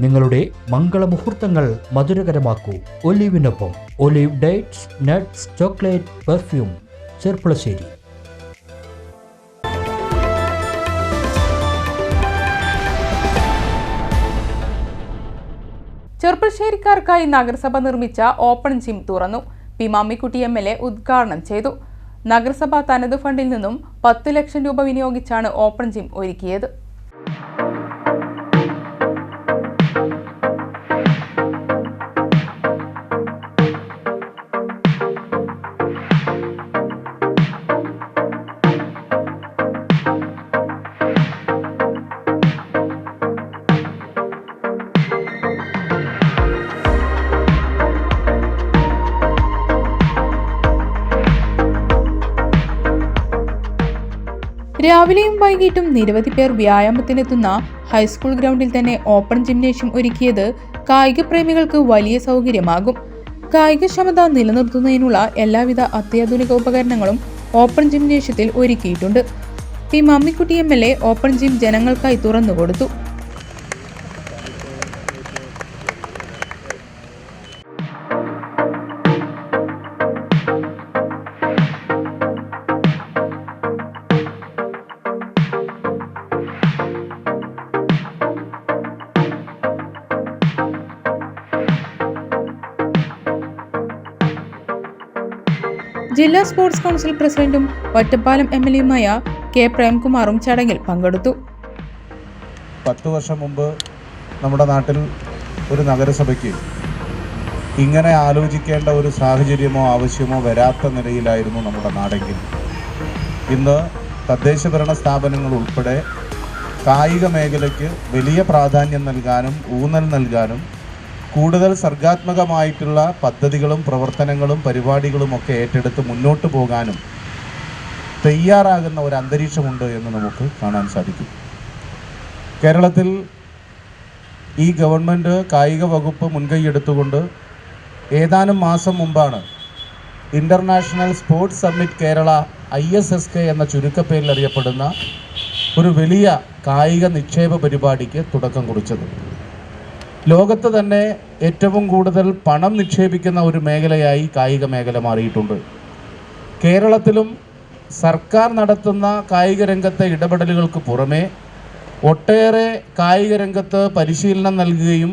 നിങ്ങളുടെ മംഗളമുഹൂർത്തങ്ങൾ മധുരകരമാക്കൂ. ഒലീവിനൊപ്പം olive dates nuts chocolate perfume Cherpulassery. ചെറുപ്പശ്ശേരിക്കാർക്കായി നഗരസഭ നിർമ്മിച്ച ഓപ്പൺ ജിം തുറന്നു. P Mammikutty M L A ഉദ്ഘാടനം ചെയ്തു. നഗരസഭ തനത് ഫണ്ടിൽ നിന്നും പത്ത് ലക്ഷം രൂപ വിനിയോഗിച്ചാണ് ഓപ്പൺ ജിം ഒരുക്കിയത്. രാവിലെയും വൈകിട്ടും നിരവധി പേർ വ്യായാമത്തിനെത്തുന്ന ഹൈസ്കൂൾ ഗ്രൗണ്ടിൽ തന്നെ ഓപ്പൺ ജിംനേഷ്യം ഒരുക്കിയത് കായിക പ്രേമികൾക്ക് വലിയ സൗകര്യമാകും. കായികക്ഷമത നിലനിർത്തുന്നതിനുള്ള എല്ലാവിധ അത്യാധുനിക ഉപകരണങ്ങളും ഓപ്പൺ ജിംനേഷ്യത്തിൽ ഒരുക്കിയിട്ടുണ്ട്. P Mammikutty M L A open gym ജനങ്ങൾക്കായി തുറന്നുകൊടുത്തു. ജില്ലാ സ്പോർട്സ് കൗൺസിൽ പ്രസിഡന്റും ഒറ്റപ്പാലം എം എൽ എയുമായ കെ പ്രേംകുമാറും ചടങ്ങിൽ പങ്കെടുത്തു. പത്ത് വർഷം മുമ്പ് നമ്മുടെ നാട്ടിൽ ഒരു നഗരസഭയ്ക്ക് ഇങ്ങനെ ആലോചിക്കേണ്ട ഒരു സാഹചര്യമോ ആവശ്യമോ വരാത്ത നിലയിലായിരുന്നു നമ്മുടെ നാടെങ്കിൽ. ഇന്ന് തദ്ദേശ ഭരണ സ്ഥാപനങ്ങൾ ഉൾപ്പെടെ കായിക മേഖലയ്ക്ക് വലിയ പ്രാധാന്യം നൽകാനും ഊന്നൽ നൽകാനും കൂടുതൽ സർഗാത്മകമായിട്ടുള്ള പദ്ധതികളും പ്രവർത്തനങ്ങളും പരിപാടികളും ഒക്കെ ഏറ്റെടുത്ത് മുന്നോട്ട് പോകാനും തയ്യാറാകുന്ന ഒരു അന്തരീക്ഷമുണ്ട് എന്ന് നമുക്ക് കാണാൻ സാധിക്കും. കേരളത്തിൽ ഈ ഗവൺമെന്റ് കായിക വകുപ്പ് മുൻകൈയെടുത്തുകൊണ്ട് ഏതാനും മാസം മുമ്പാണ് international sports summit Kerala I S S K എന്ന ചുരുക്കപ്പേരിൽ അറിയപ്പെടുന്ന ഒരു വലിയ കായിക നിക്ഷേപ പരിപാടിക്ക് തുടക്കം കുറിച്ചത്. ലോകത്ത് തന്നെ ഏറ്റവും കൂടുതൽ പണം നിക്ഷേപിക്കുന്ന ഒരു മേഖലയായി കായിക മേഖല മാറിയിട്ടുണ്ട്. കേരളത്തിലും സർക്കാർ നടത്തുന്ന കായിക രംഗത്തെ ഇടപെടലുകൾക്ക് പുറമേ ഒട്ടേറെ കായിക രംഗത്ത് പരിശീലനം നൽകുകയും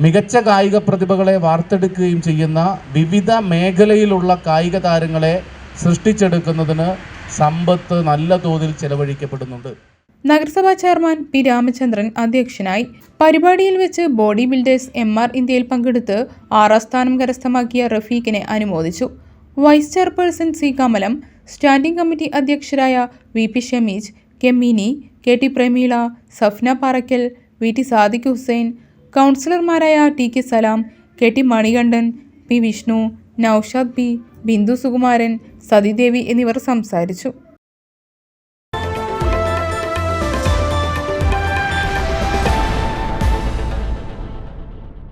മികച്ച കായിക പ്രതിഭകളെ വാർത്തെടുക്കുകയും ചെയ്യുന്ന വിവിധ മേഖലയിലുള്ള കായിക താരങ്ങളെ സൃഷ്ടിച്ചെടുക്കുന്നതിന് സമ്പത്ത് നല്ല തോതിൽ ചെലവഴിക്കപ്പെടുന്നുണ്ട്. നഗരസഭാ ചെയർമാൻ പി രാമചന്ദ്രൻ അധ്യക്ഷനായി. പരിപാടിയിൽ വെച്ച് ബോഡി ബിൽഡേഴ്സ് എം ആർ ഇന്ത്യയിൽ പങ്കെടുത്ത് ആറാം സ്ഥാനം കരസ്ഥമാക്കിയ റഫീഖിനെ അനുമോദിച്ചു. Vice chairperson C Kamalam standing committee അധ്യക്ഷരായ V P Shameej K Mini K T Prameela Safna Parakkal V T Sadiq Hussain കൗൺസിലർമാരായ T K Salam K T Manikandan P Vishnu Noushad P Bindu Sukumaran Sathidevi എന്നിവർ സംസാരിച്ചു.